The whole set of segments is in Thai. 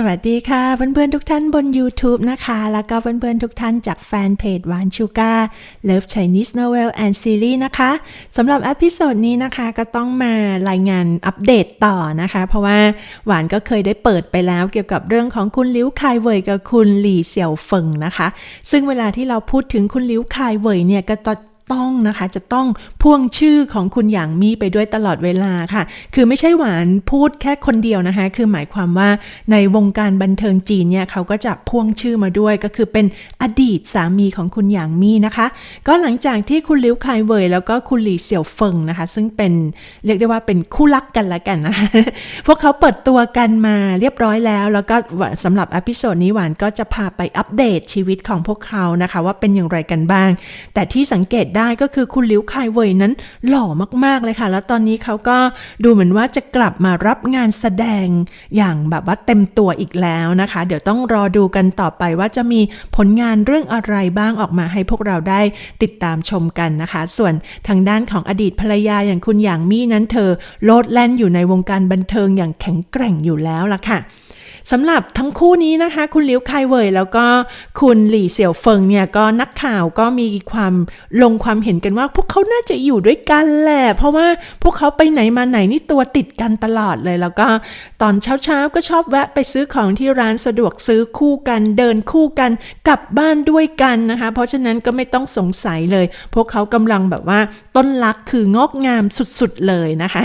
สวัสดีค่ะเพื่อนๆทุกท่านบน YouTube นะคะ แล้วก็เพื่อนๆทุกท่านจากแฟนเพจหวานชูการ Love Chinese Novel and Series นะคะสำหรับอพิโซดนี้นะคะก็ต้องมารายงานอัปเดตต่อนะคะ เพราะว่าหวานก็เคยได้เปิดไปแล้วเกี่ยวกับเรื่องของคุณลิ้วคายเวยกับคุณหลี่เสี่ยวเฟิงนะคะ ซึ่งเวลาที่เราพูดถึงคุณลิ้วคายเวยเนี่ยก็ ต้องนะคะ จะต้องพ่วงชื่อของคุณหยางมี่ไปด้วยตลอดเวลาค่ะ คือไม่ใช่หวานพูดแค่คนเดียวนะคะ คือหมายความว่าในวงการบันเทิงจีนเนี่ยเขาก็จะพ่วงชื่อมาด้วย ก็คือเป็นอดีตสามีของคุณหยางมี่นะคะ ก็หลังจากที่คุณลิวคายเวย แล้วก็คุณหลี่เสี่ยวเฟิงนะคะ ซึ่งเป็นเรียกได้ว่าเป็นคู่รักกันละกันนะคะพวกเขาเปิดตัวกันมาเรียบร้อยแล้ว แล้วก็สำหรับอพิโซดนี้หวานก็จะพาไปอัปเดตชีวิตของพวกเขานะคะ ว่าเป็นอย่างไรกันบ้าง แต่ที่สังเกตได้ก็คือคุณลิวคายเวยนั้นหล่อมากๆเลยค่ะ แล้วตอนนี้เขาก็ดูเหมือนว่าจะกลับมารับงานแสดงอย่างแบบว่าเต็มตัวอีกแล้วนะคะ เดี๋ยวต้องรอดูกันต่อไปว่าจะมีผลงานเรื่องอะไรบ้างออกมาให้พวกเราได้ติดตามชมกันนะคะ ส่วนทางด้านของอดีตภรรยาอย่างคุณหยางมี่นั้นเธอโลดแล่นอยู่ในวงการบันเทิงอย่างแข็งแกร่งอยู่แล้วล่ะค่ะ สำหรับทั้งคู่นี้นะคะ คุณลิวคายเวยแล้วก็คุณหลี่เสี่ยวเฟิงเนี่ยก็นักข่าวก็มีความลงความเห็นกันว่า พวกเขาน่าจะอยู่ด้วยกันแหละ เพราะว่าพวกเขาไปไหนมาไหนนี่ตัวติดกันตลอดเลย แล้วก็ตอนเช้าๆก็ชอบแวะไปซื้อของที่ร้านสะดวกซื้อคู่กันเดินคู่กันกลับบ้านด้วยกันนะคะ เพราะฉะนั้นก็ไม่ต้องสงสัยเลย พวกเขากำลังแบบว่าต้นรักคืองอกงามสุดๆเลยนะคะ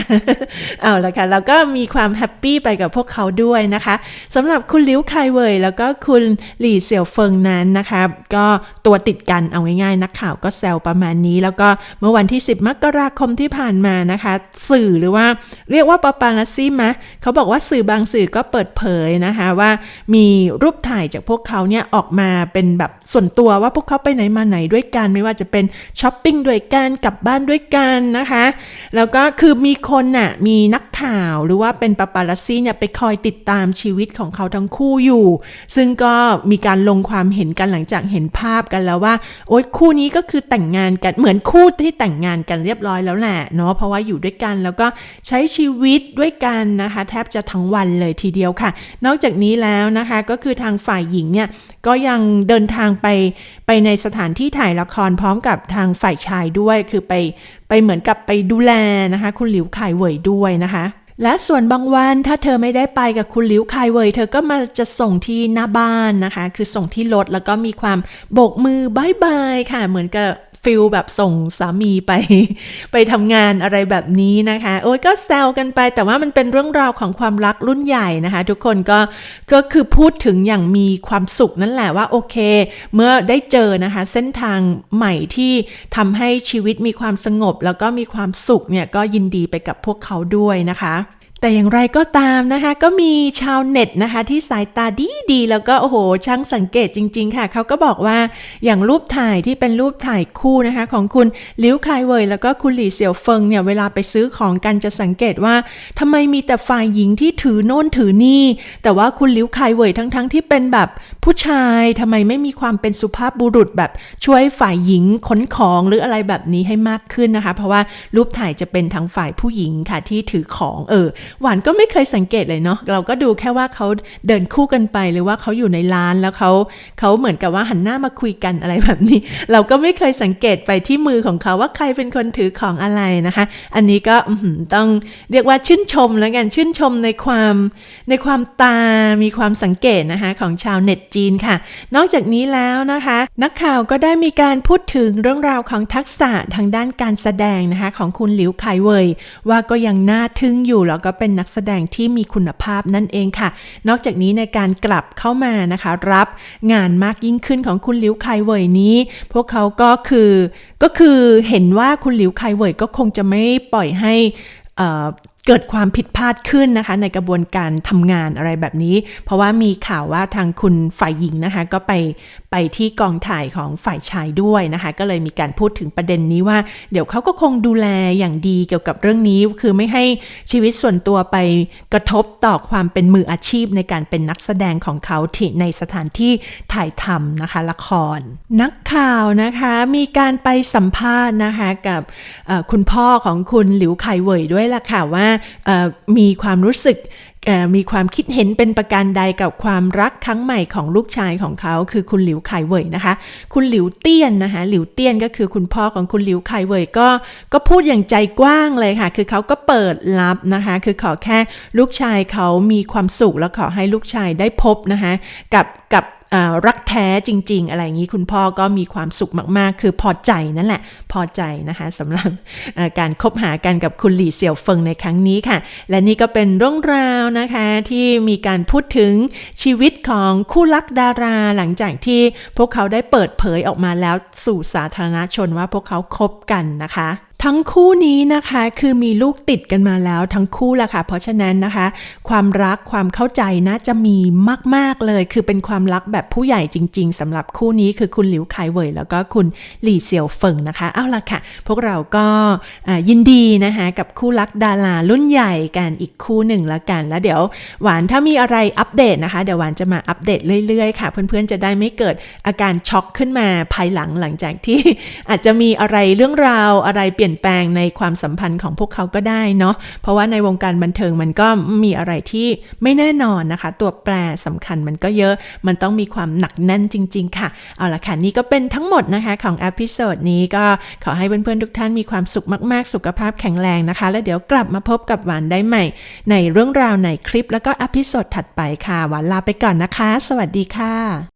เอาละค่ะแล้วก็มีความแฮปปี้ไปกับพวกเขาด้วยนะคะสำหรับคุณลิวไคเวยแล้วก็คุณหลี่เสี่ยวเฟิงนั้นนะคะก็ตัวติดกันเอาง่ายๆ นักข่าวก็แซวประมาณนี้ แล้วก็เมื่อวันที่ 10 มกราคมที่ผ่านมานะคะ สื่อหรือว่าเรียกว่าปาปาลัสซี่มะเขาบอกว่าสื่อบางสื่อก็เปิดเผยนะคะว่ามีรูปถ่ายจากพวกเขาเนี่ยออกมาเป็นแบบส่วนตัวว่าพวกเขาไปไหนมาไหนด้วยกัน ไม่ว่าจะเป็นช้อปปิ้งด้วยกันกลับบ้านด้วยกันนะคะ แล้วก็คือมีคนน่ะมีนักข่าวหรือว่าเป็นปาปาลัสซี่เนี่ยไปคอยติดตามชีวิตของเขาทั้งคู่อยู่ ซึ่งก็มีการลงความเห็นกันหลังจากเห็นภาพกันแล้วว่า โอ๊ยคู่นี้ก็คือแต่งงานกันเหมือนคู่ที่แต่งงานกันเรียบร้อยแล้วแหละเนาะเพราะว่าอยู่ด้วยกันแล้วก็ใช้ชีวิตด้วยกันนะคะ แทบจะทั้งวันเลยทีเดียวค่ะ นอกจากนี้แล้วนะคะก็คือทางฝ่ายหญิงเนี่ยก็ยังเดินทางไปไปในสถานที่ถ่ายละครพร้อมกับทางฝ่ายชายด้วยคือไปไปเหมือนกับไปดูแลนะคะ คุณหลิวคายเวยด้วยนะคะ และส่วนบางวันถ้าเธอไม่ได้ไปกับคุณลิวคายเวยเธอก็มาจะส่งที่หน้าบ้านนะคะ คือส่งที่รถแล้วก็มีความโบกมือบายบายค่ะ เหมือนกับ ฟิลแบบส่งสามีไป ไปทำงานอะไรแบบนี้นะคะ โอ้ยก็แซวกันไป แต่ว่ามันเป็นเรื่องราวของความรักรุ่นใหญ่นะคะ ทุกคนก็ก็คือพูดถึงอย่างมีความสุขนั่นแหละว่าโอเค เมื่อได้เจอนะคะ เส้นทางใหม่ที่ทำให้ชีวิตมีความสงบ แล้วก็มีความสุขเนี่ยก็ยินดีไปกับพวกเขาด้วยนะคะ แต่อย่างไรก็ตามนะคะ ก็มีชาวเน็ตนะคะ ที่สายตาดีดีๆแล้วก็โอ้โหช่างสังเกตจริง ๆ ค่ะ เขาก็บอกว่าอย่างรูปถ่ายที่เป็นรูปถ่ายคู่นะคะ ของคุณลิวคายเวยแล้วก็คุณหลี่เสี่ยวเฟิงเนี่ยเวลาไปซื้อของกันจะสังเกตว่าทำไมมีแต่ฝ่ายหญิงที่ถือโน่นถือนี่ แต่ว่าคุณลิวคายเวยทั้งๆที่เป็นแบบผู้ชายทำไมไม่มีความเป็นสุภาพบุรุษแบบช่วยฝ่ายหญิงขนของหรืออะไรแบบนี้ให้มากขึ้นนะคะ เพราะว่ารูปถ่ายจะเป็นทางฝ่ายผู้หญิงค่ะที่ถือของเออหวานก็ไม่เคยสังเกตเลยเนาะเราก็ดูแค่ว่าเขาเดินคู่กันไปหรือว่าเขาอยู่ในร้านแล้วเขาเขาเหมือนกับว่าหันหน้ามาคุยกันอะไรแบบนี้ เราก็ไม่เคยสังเกตไปที่มือของเขาว่าใครเป็นคนถือของอะไรนะคะ อันนี้ก็ต้องเรียกว่าชื่นชมแล้วกันชื่นชมในความในความตา มีความสังเกตนะคะของชาวเน็ตจีนค่ะ นอกจากนี้แล้วนะคะ นักข่าวก็ได้มีการพูดถึงเรื่องราวของทักษะทางด้านการแสดงนะคะของคุณหลิวไคเวยว่าก็ยังน่าทึ่งอยู่แล้วก็เเป็นนักแสดงที่มีคุณภาพนั่นเองค่ะ นอกจากนี้ในการกลับเข้ามานะคะ รับงานมากยิ่งขึ้นของคุณหลิวไคเวยนี้ พวกเขาก็คือก็คือเห็นว่าคุณหลิวไคเวยก็คงจะไม่ปล่อยให้ เกิดความผิดพลาดขึ้นนะคะ ในกระบวนการทำงานอะไรแบบนี้ เพราะว่ามีข่าวว่าทางคุณฝ่ายหญิงนะคะ ก็ไปไปที่กองถ่ายของฝ่ายชายด้วยนะคะ ก็เลยมีการพูดถึงประเด็นนี้ว่า เดี๋ยวเขาก็คงดูแลอย่างดีเกี่ยวกับเรื่องนี้ คือไม่ให้ชีวิตส่วนตัวไปกระทบต่อความเป็นมืออาชีพในการเป็นนักแสดงของเขาที่ในสถานที่ถ่ายทำนะคะละคร นักข่าวนะคะมีการไปสัมภาษณ์นะคะกับคุณพ่อของคุณหลิวไคเวยด้วยล่ะค่ะว่ามีความรู้สึกมีความคิดเห็นเป็นประการใดกับความรักครั้งใหม่ของลูกชายของเขา คือคุณหลิวไคเว่ยนะคะ คุณหลิวเตี้ยนนะคะหลิวเตี้ยนก็คือคุณพ่อของคุณหลิวไคเว่ยก็ก็พูดอย่างใจกว้างเลยค่ะ คือเขาก็เปิดรับนะคะ คือขอแค่ลูกชายเขามีความสุขแล้วขอให้ลูกชายได้พบนะคะกับกับ รักแท้จริง ๆ อะไรอย่างนี้คุณพ่อก็มีความสุขมากๆ คือพอใจนั่นแหละ พอใจนะคะสำหรับการคบหากันกับคุณหลี่เสี่ยวเฟิงในครั้งนี้ค่ะ และนี่ก็เป็นเรื่องราวนะคะที่มีการพูดถึงชีวิตของคู่รักดาราหลังจากที่พวกเขาได้เปิดเผยออกมาแล้วสู่สาธารณชนว่าพวกเขาคบกันนะคะ ทั้งคู่นี้นะคะคือมีลูกติดกันมาแล้วทั้งคู่ละค่ะ เพราะฉะนั้นนะคะ ความรักความเข้าใจน่าจะมีมาก ๆ เลย คือเป็นความรักแบบผู้ใหญ่จริง ๆสำหรับคู่นี้คือคุณหลิวไคเว่ยแล้วก็คุณหลี่เสี่ยวเฟิงนะคะ เอาละค่ะ พวกเราก็ยินดีนะคะกับคู่รักดารารุ่นใหญ่กันอีกคู่หนึ่งละกัน แล้วเดี๋ยวหวานถ้ามีอะไรอัปเดตนะคะ เดี๋ยวหวานจะมาอัปเดตเรื่อยๆค่ะ เพื่อนๆจะได้ไม่เกิดอาการช็อกขึ้นมาภายหลังหลังจากที่อาจจะมีอะไรเรื่องราวอะไรเปลี่ยนี่ยนแปลงในความสัมพันธ์ของพวกเขาก็ได้เนาะเพราะว่าในวงการบันเทิงมันก็มีอะไรที่ไม่แน่นอนนะคะ ตัวแปรสำคัญมันก็เยอะมันต้องมีความหนักแน่นจริง ๆ ค่ะ เอาละค่ะนี่ก็เป็นทั้งหมดนะคะของอพิโซดนี้ก็ขอให้เพื่อนๆทุกท่านมีความสุขมากๆ สุขภาพแข็งแรงนะคะ แล้วเดี๋ยวกลับมาพบกับหวานได้ใหม่ ในเรื่องราวในคลิปแล้วก็อพิโซดถัดไปค่ะหวานลาไปก่อนนะคะ สวัสดีค่ะ